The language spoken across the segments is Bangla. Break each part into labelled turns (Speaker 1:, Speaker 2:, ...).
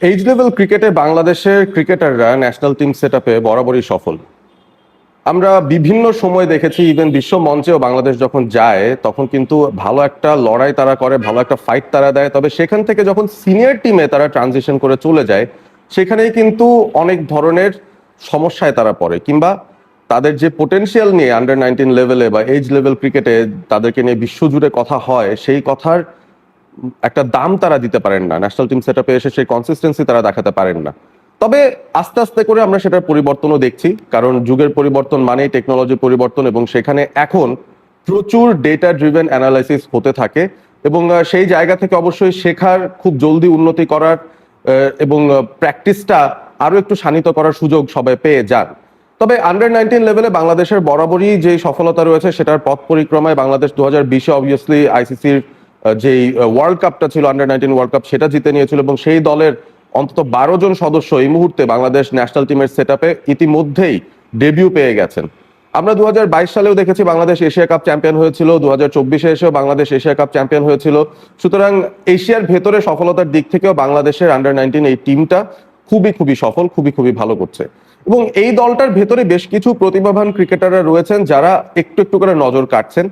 Speaker 1: এইচ লেভেল ক্রিকেটে বাংলাদেশের ক্রিকেটাররা ন্যাশনাল টিম সেট আপে বরাবরই সফল। আমরা বিভিন্ন সময় দেখেছি ইভেন বিশ্ব মঞ্চেও বাংলাদেশ যখন যায়, তখন কিন্তু ভালো একটা লড়াই তারা করে, ভালো একটা ফাইট তারা দেয়। তবে সেখান থেকে যখন সিনিয়র টিমে তারা ট্রানজিশন করে চলে যায়, সেখানেই কিন্তু অনেক ধরনের সমস্যায় তারা পড়ে। কিংবা তাদের যে পোটেনশিয়াল নিয়ে আন্ডার নাইনটিন লেভেলে বা এজ লেভেল ক্রিকেটে তাদেরকে নিয়ে বিশ্বজুড়ে কথা হয়, সেই কথার একটা দাম তারা দিতে পারেন না। ন্যাশনাল টিম সেট এসে সেই কনসিস্টেন্সি তারা দেখাতে পারেন না। তবে আস্তে আস্তে করে আমরা সেটার পরিবর্তনও দেখছি, কারণ যুগের পরিবর্তন মানেই টেকনোলজির পরিবর্তন এবং সেখানে এখন প্রচুর ডেটা ড্রিভেন অ্যানালাইসিস হতে থাকে এবং সেই জায়গা থেকে অবশ্যই শেখার, খুব জলদি উন্নতি করার এবং প্র্যাকটিসটা আরও একটু শানিত করার সুযোগ সবাই পেয়ে যান। তবে আন্ডার নাইনটিন লেভেলে বাংলাদেশের বরাবরই যে সফলতা রয়েছে সেটার পথ পরিক্রমায় বাংলাদেশ দু হাজার বিশে অবভিয়াসলি আইসিসির যেই ওয়ার্ল্ড কাপটা ছিল আন্ডার নাইনটিন ওয়ার্ল্ড কাপ সেটা জিতে নিয়েছিল এবং সেই দলের অন্তত বারো জন সদস্য এই মুহূর্তে বাংলাদেশ ন্যাশনাল টিমের সেট ইতিমধ্যেই ডেবিউ পেয়ে গেছেন। আমরা দুহাজার বাইশ সালেও দেখেছি বাংলাদেশ এশিয়া কাপ চ্যাম্পিয়ন হয়েছিল দু হাজার চব্বিশে এসেও বাংলাদেশ এশিয়া কাপ চ্যাম্পিয়ন হয়েছিল। সুতরাং এশিয়ার ভেতরে সফলতার দিক থেকেও বাংলাদেশের আন্ডার নাইনটিন এই টিমটা খুবই খুবই সফল, খুবই খুবই ভালো করছে। এবং এই দলটার ভেতরে বেশ কিছু প্রতিভাবান ক্রিকেটাররা রয়েছেন যারা একটু একটু করে নজর কাটছেন।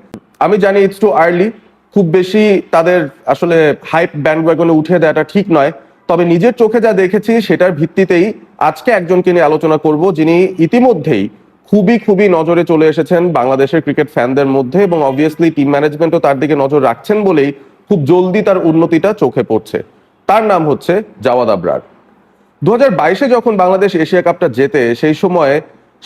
Speaker 1: আমি জানি ইটস টু আর্লি খুব বেশি তাদের আসলে হাইপ ব্যান্ড ওয়াগনে উঠে দেওয়াটা ঠিক নয়। তবে নিজের চোখে যা দেখেছি সেটার ভিত্তিতেই আজকে একজনকে নিয়ে আলোচনা করব যিনি ইতিমধ্যেই খুবই খুবই নজরে চলে এসেছেন বাংলাদেশের ক্রিকেট ফ্যানদের মধ্যে এবং অবভিয়াসলি টিম ম্যানেজমেন্টও তার দিকে নজর রাখছেন বলেই খুব জলদি তার উন্নতিটা চোখে পড়ছে। তার নাম হচ্ছে জাওয়াদ আবরার। দু হাজার বাইশে যখন বাংলাদেশ এশিয়া কাপটা জেতে সেই সময়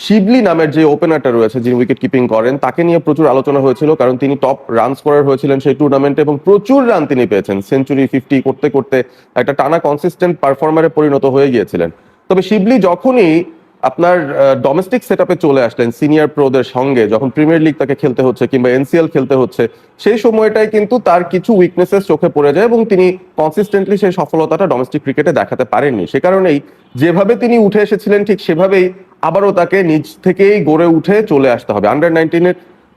Speaker 1: শিবলি নামের যে ওপেনারটা রয়েছে যিনি উইকেট কিপিং করেন, তাকে নিয়ে প্রচুর আলোচনা হয়েছিল। কারণ তিনি টপ রান স্কোরার হয়েছিলেন সেই টুর্নামেন্টে এবং প্রচুর রান তিনি পেয়েছেন। সেঞ্চুরি ফিফটি করতে করতে একটা টানা কনসিস্টেন্ট পারফর্মারে পরিণত হয়ে গিয়েছিলেন। তবে শিবলি যখনই আপনার ডোমেস্টিক সেট চলে আসলেন সিনিয়র প্রোদের সঙ্গে, যখন প্রিমিয়ার লিগ তাকে খেলতে হচ্ছে কিংবা এনসিএল খেলতে হচ্ছে, সেই সময়টাই কিন্তু তার কিছু উইকনেসেস চোখে পড়ে যায় এবং তিনি কনসিস্টেন্টলি সেই সফলতাটা ডোমেস্টিক ক্রিকেটে দেখাতে পারেননি। সে কারণেই যেভাবে তিনি উঠে এসেছিলেন, ঠিক সেভাবেই আবারও তাকে নিজ থেকেই গড়ে উঠে চলে আসতে হবে। আন্ডার নাইনটিনের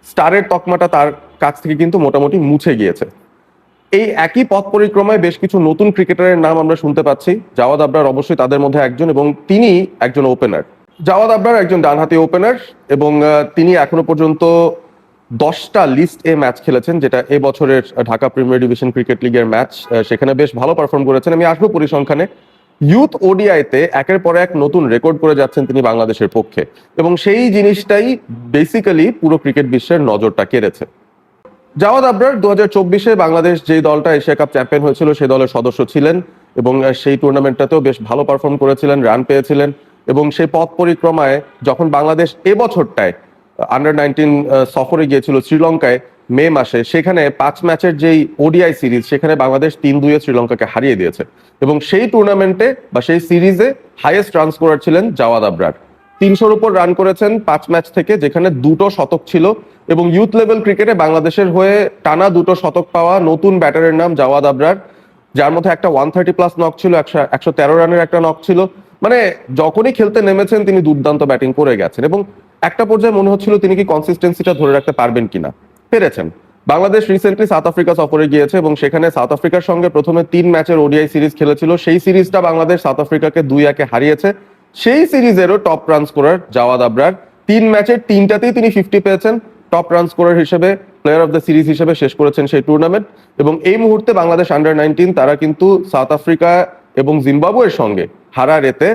Speaker 1: স্টারের তকমাটা তার কাছ থেকে কিন্তু মোটামুটি মুছে গিয়েছে। এই একই পথ পরিক্রমায় বেশ কিছু নতুন ক্রিকেটারের নাম আমরা শুনতে পাচ্ছি। জাওয়াদ আবরার অবশ্যই তাদের মধ্যে একজন এবং তিনি একজন ওপেনার জাওয়াদ আবরার একজন ডানহাতি ওপেনার এবং তিনি এখনও পর্যন্ত দশটা লিস্ট এ ম্যাচ খেলেছেন, যেটা এ বছরের ঢাকা প্রিমিয়ার ডিভিশন ক্রিকেট লিগের ম্যাচ সেখানে বেশ ভালো পারফর্ম করেছেন। আমি আসব পরিসংখ্যানে। ইউথ ওডিআইতে একের পর এক নতুন রেকর্ড করে যাচ্ছেন তিনি বাংলাদেশের পক্ষে। এবং সেই জিনিসটাই বেসিক্যালি পুরো ক্রিকেট বিশ্বের নজরটা কেড়েছে। জাওয়াদ আবরার দু হাজার চব্বিশে বাংলাদেশ যে দলটা এশিয়া কাপ চ্যাম্পিয়ন হয়েছিল, সেই দলের সদস্য ছিলেন এবং সেই টুর্নামেন্টটাতেও বেশ ভালো পারফর্ম করেছিলেন রান পেয়েছিলেন এবং সেই পথ পরিক্রমায় যখন বাংলাদেশ এবছরটায় আন্ডার নাইনটিন সফরে গিয়েছিল শ্রীলঙ্কায় মে মাসে, সেখানে পাঁচ ম্যাচের যেই ওডিআই সিরিজ, সেখানে বাংলাদেশ তিন দুইয়ে শ্রীলঙ্কাকে হারিয়ে দিয়েছে এবং সেই টুর্নামেন্টে বা সেই সিরিজে হাইয়েস্ট রান স্কোরার ছিলেন জাওয়াদ আবরার। তিনশোর উপর রান করেছেন পাঁচ ম্যাচ থেকে, যেখানে দুটো শতক ছিল এবং ইউথ লেভেল ক্রিকেটে বাংলাদেশের হয়ে টানা দুটো শতক পাওয়া নতুন ব্যাটারের নাম জাওয়াদ আবরার, যার মধ্যে একটা ওয়ান থার্টি প্লাস নক ছিল, একশো একশো তেরো রানের একটা নক ছিল। মানে যখনই খেলতে নেমেছেন, তিনি দুর্দান্ত ব্যাটিং করে গেছেন এবং একটা পর্যায়ে মনে হচ্ছিল তিনি কি কনসিস্টেন্সিটা ধরে রাখতে পারবেন কিনা। পেরেছেন। বাংলাদেশ রিসেন্টলি সাউথ আফ্রিকা সফরে গিয়েছে এবং সেখানে সাউথ আফ্রিকার সঙ্গে প্রথমে তিন ম্যাচের ওডিআই সিরিজ খেলেছিল। সেই সিরিজটা বাংলাদেশ সাউথ আফ্রিকাকে দুই একে হারিয়েছে। সেই সিরিজেরও top run scorer Jawad Abrar. তিন ম্যাচের তিনটাতেই তিনি ফিফটি পেয়েছেন। টপ রান স্কোরার হিসেবে প্লেয়ার অফ দ্য সিরিজ হিসেবে শেষ করেছেন সেই টুর্নামেন্ট এবং এই মুহূর্তে বাংলাদেশ আন্ডার নাইনটিন তারা কিন্তু সাউথ আফ্রিকা এবং জিম্বাবুয়ের সঙ্গে হারা রেতে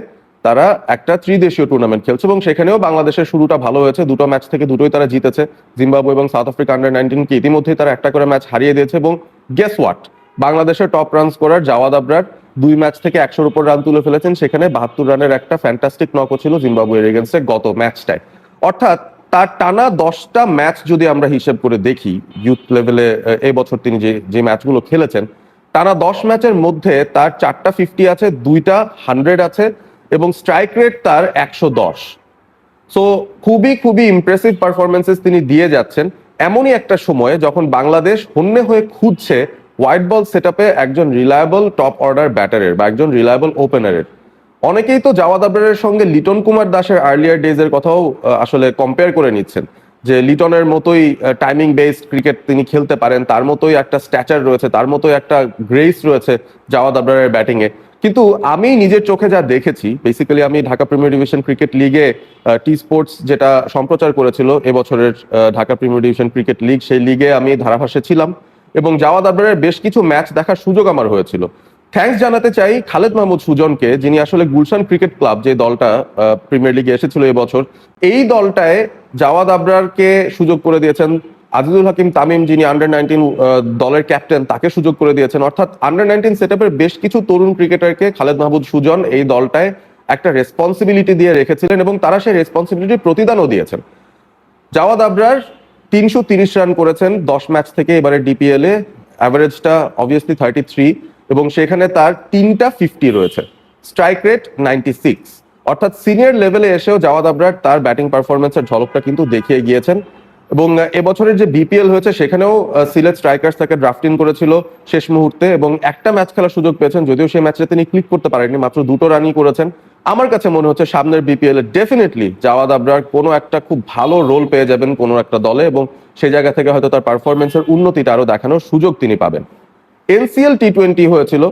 Speaker 1: তারা একটা ত্রিদেশীয় টুর্নামেন্ট খেলছে। এবং সেখানেও বাংলাদেশের শুরুটা ভালো হয়েছে। দুটো ম্যাচ থেকে দুটোই তারা জিতেছে। জিম্বাবু এবং সাউথ আফ্রিকা আন্ডার নাইনটিনকে ইতিমধ্যেই তারা একটা করে ম্যাচ হারিয়ে দিয়েছে। এবং গেস ওয়াট বাংলাদেশের top run scorer Jawad Abrar দুই ম্যাচ থেকে একশোর উপর রান তুলে ফেলেছেন। সেখানে বাহাত্তর রানের একটা ফ্যান্টাস্টিক নকও ছিল জিম্বাবুয়ের এগেনস্টে গত ম্যাচটায় অর্থাৎ তার টানা দশটা ম্যাচ যদি আমরা হিসেব করে দেখি ইউথ লেভেলে এই বছর তিনি যে যে ম্যাচগুলো খেলেছেন, টানা দশ ম্যাচের মধ্যে তার চারটা ফিফটি আছে, দুইটা হান্ড্রেড আছে এবং স্ট্রাইক রেট তার একশো দশ। সো খুবই খুবই ইমপ্রেসিভ পারফরমেন্সেস তিনি দিয়ে যাচ্ছেন। এমনই একটা সময়ে যখন বাংলাদেশ হন্যে হয়ে খুঁজছে হোয়াইট বল সেট একজন রিলায়েবল টপ অর্ডার ব্যাটারের বা একজন রিলায়েবল ওপেনারের অনেকেই তো জাওয়াদ আবরারের সঙ্গে লিটন কুমার দাসের আর্লিয়ার ডেজ এর কথাও আসলে কম্পেয়ার করে নিচ্ছেন। যে লিটনের মতোই টাইমিং বেসড ক্রিকেট তিনি খেলতে পারেন, তার মতোই একটা স্ট্যাচার রয়েছে, তার মতোই একটা গ্রেস রয়েছে জাওয়াদ আবরারের ব্যাটিংয়ে কিন্তু আমি নিজের চোখে যা দেখেছি বেসিক্যালি আমি ঢাকা প্রিমিয়ার ডিভিশন ক্রিকেট লিগে টি স্পোর্টস যেটা সম্প্রচার করেছিল এবছরের Dhaka premier division cricket league সেই লিগে আমি ধারাভাষ্যে ছিলাম। এবং জাওয়াদ আবরারের বেশ কিছু ম্যাচ দেখার সুযোগ আমার হয়েছিল। থ্যাঙ্কস জানাতে চাই খালেদ মাহমুদ সুজনকে, যিনি আসলে গুলশান ক্রিকেট ক্লাব যে দলটা প্রিমিয়ার লিগে এসেছিল এবছর, এই দলটায় জাওয়াদ আবরারকে সুযোগ করে দিয়েছেন আজিজুল হাকিম তামিম, যিনি আন্ডার নাইনটিন দলের ক্যাপ্টেন তাকে সুযোগ করে দিয়েছেন। অর্থাৎ আন্ডার নাইনটিন সেটআপের বেশ কিছু তরুণ ক্রিকেটারকে খালেদ মাহমুদ সুজন এই দলটায় একটা রেসপন্সিবিলিটি দিয়ে রেখেছিলেন এবং তারা সেই রেসপন্সিবিলিটির প্রতিদানও দিয়েছেন। জাওয়াদ আবরার তিনশো তিরিশ রান করেছেন, দশ ম্যাচ থেকে এবারে ডিপিএল এ। অ্যাভারেজটা অবভিয়াসলি থার্টি থ্রি এবং সেখানে তার তিনটা ফিফটি রয়েছে। স্ট্রাইক রেট নাইনটি সিক্স অর্থাৎ সিনিয়র লেভেলে এসেও জাওয়াদ আবরার তার ব্যাটিং পারফরমেন্সের ঝলকটা কিন্তু দেখিয়ে গিয়েছেন। এবং এবছরের যে বিপিএল হয়েছে, সেখানেও সিলেট স্ট্রাইকার্স তাকে ড্রাফট করেছিল শেষ মুহূর্তে এবং একটা ম্যাচ খেলার সুযোগ পেয়েছেন, যদিও সেই ম্যাচে তিনি ক্লিক করতে পারেননি, মাত্র দুটো রানই করেছেন। আমার কাছে মনে হচ্ছে সামনের বিপিএল এ ডেফিনেটলি জাওয়াদ আবরার কোনো একটা খুব ভালো রোল পেয়ে যাবেন কোনো একটা দলে এবং সেই জায়গা থেকে হয়তো তার পারফরমেন্সের উন্নতিটা আরও দেখানোর সুযোগ তিনি পাবেন। এনসিএল টি টোয়েন্টি হয়েছিল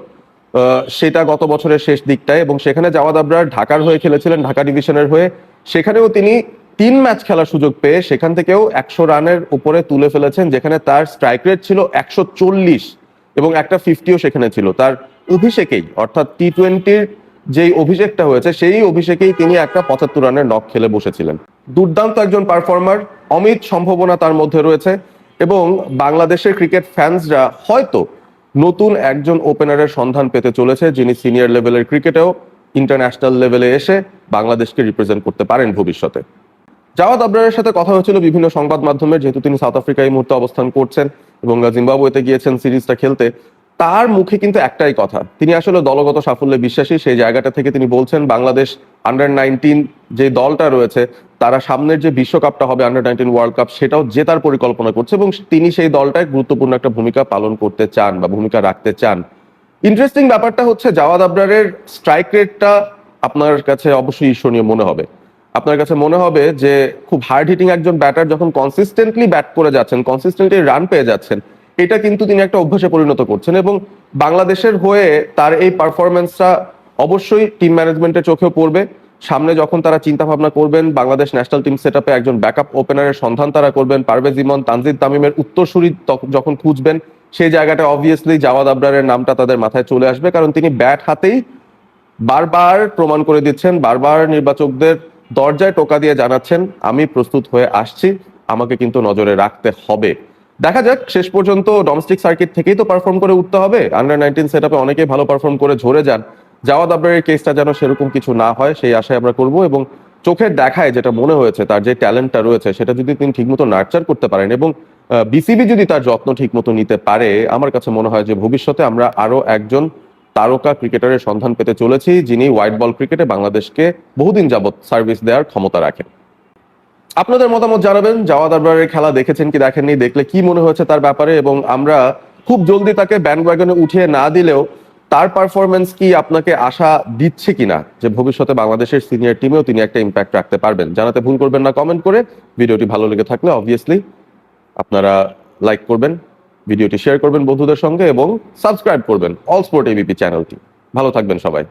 Speaker 1: সেটা গত বছরের শেষ দিকটায় এবং সেখানে জাওয়াদ আবরার ঢাকার হয়ে খেলেছিলেন, ঢাকা ডিভিশনের হয়ে। সেখানেও তিনি তিন ম্যাচ খেলার সুযোগ পেয়ে সেখান থেকেও একশো রানের উপরে তুলে ফেলেছেন, যেখানে তার স্ট্রাইক রেট ছিল একশো চল্লিশ এবং একটা ফিফটিও সেখানে ছিল। তার অভিষেকেই, অর্থাৎ টি টোয়েন্টির যেই অভিষেকটা হয়েছে, সেই অভিষেকেই তিনি একটা পঁচাত্তর রানের নক খেলে বসেছিলেন। দুর্দান্ত একজন পারফর্মার অমিত সম্ভাবনা তার মধ্যে রয়েছে এবং বাংলাদেশের ক্রিকেট ফ্যান্সরা হয়তো নতুন একজন ওপেনারের সন্ধান পেতে চলেছে, যিনি সিনিয়র লেভেলের ক্রিকেটেও ইন্টারন্যাশনাল লেভেলে এসে বাংলাদেশকে রিপ্রেজেন্ট করতে পারেন ভবিষ্যতে। জাওয়াদ আবরারের সাথে কথা হয়েছিল বিভিন্ন সংবাদ মাধ্যমে, যেহেতু তিনি সাউথ আফ্রিকায় এই মুহূর্তে অবস্থান করছেন এবং জিম্বাবুয়েতে গিয়েছেন সিরিজটা খেলতে। তার মুখে কিন্তু একটাই কথা। তিনি আসলে দলগত সাফল্যে বিশ্বাসী, সেই জায়গাটা থেকে তিনি বলছেন, বাংলাদেশ আন্ডার নাইনটিন যে দলটা রয়েছে, তারা সামনের যে বিশ্বকাপটা হবে আন্ডার নাইনটিন ওয়ার্ল্ড কাপ সেটাও জেতার পরিকল্পনা করছে এবং তিনি সেই দলটায় গুরুত্বপূর্ণ একটা ভূমিকা পালন করতে চান বা ভূমিকা রাখতে চান। ইন্টারেস্টিং ব্যাপারটা হচ্ছে, জাওয়াদ আবরারের স্ট্রাইক রেটটা আপনার কাছে অবশ্যই ঈর্ষণীয় মনে হবে। আপনার কাছে মনে হবে যে, খুব হার্ড হিটিং একজন ব্যাটার যখন কনসিস্টেন্টলি ব্যাট করে যাচ্ছেন কনসিস্টেন্টলি রান পেয়ে যাচ্ছেন এটা কিন্তু তিনি একটা অভ্যাসে পরিণত করছেন এবং বাংলাদেশের হয়ে তার এই পারফরমেন্সটা অবশ্যই টিম ম্যানেজমেন্টের চোখেও পড়বে। সামনে যখন তারা চিন্তা ভাবনা করবেন, বাংলাদেশ ন্যাশনাল টিম সেট আপে একজন ব্যাকআপ ওপেনারের সন্ধান তারা করবেন, পারভেজ ইমন, তানজিদ তামিমের উত্তরসূরি যখন খুঁজবেন, সেই জায়গাটা অবভিয়াসলি জাওয়াদ আবরারের নামটা তাদের মাথায় চলে আসবে কারণ তিনি ব্যাট হাতেই বারবার প্রমাণ করে দিচ্ছেন, বারবার নির্বাচকদের দরজায় টোকা দিয়ে জানাচ্ছেন, আমি প্রস্তুত হয়ে আসছি, আমাকে কিন্তু নজরে রাখতে হবে। দেখা যাক, শেষ পর্যন্ত ডোমেস্টিক সার্কিট থেকেই তো পারফর্ম করে উঠতে হবে। আন্ডার নাইনটিন সেট আপে অনেকেই ভালো পারফর্ম করে ঝরে যান। জাওয়াদ আবরারের কেসটা যেন সেরকম কিছু না হয়, সেই আশায় আমরা করব এবং চোখের দেখায় যেটা মনে হয়েছে, তার যে ট্যালেন্টটা রয়েছে, সেটা যদি তিনি ঠিকমতো নার্চার করতে পারেন এবং বিসিবি যদি তার যত্ন ঠিকমতো নিতে পারে, আমার কাছে মনে হয় যে ভবিষ্যতে আমরা আরও একজন তারকা ক্রিকেটারের সন্ধান পেতে চলেছি, যিনি হোয়াইট বল ক্রিকেটে বাংলাদেশকে বহুদিন যাবৎ সার্ভিস দেওয়ার ক্ষমতা রাখেন। আপনাদের মতামত জানাবেন। জাওয়াদ আবরারের খেলা দেখেছেন কি দেখেননি? দেখলে কি মনে হয়েছে তার ব্যাপারে? এবং আমরা খুব জলদি তাকে ব্যান্ড উঠিয়ে না দিলেও তার পারফরমেন্স কি আপনাকে আশা দিচ্ছে কিনা? যে ভবিষ্যতে বাংলাদেশের সিনিয়র টিমেও তিনি একটা ইম্প্যাক্ট রাখতে পারবেন। জানাতে ভুল করবেন না কমেন্ট করে। ভিডিওটি ভালো লেগে থাকলে অবভিয়াসলি আপনারা লাইক করবেন, ভিডিওটি শেয়ার করবেন বন্ধুদের সঙ্গে এবং সাবস্ক্রাইব করবেন। অল স্পোর্ট এবিপি চ্যানেলটি ভালো থাকবেন সবাই।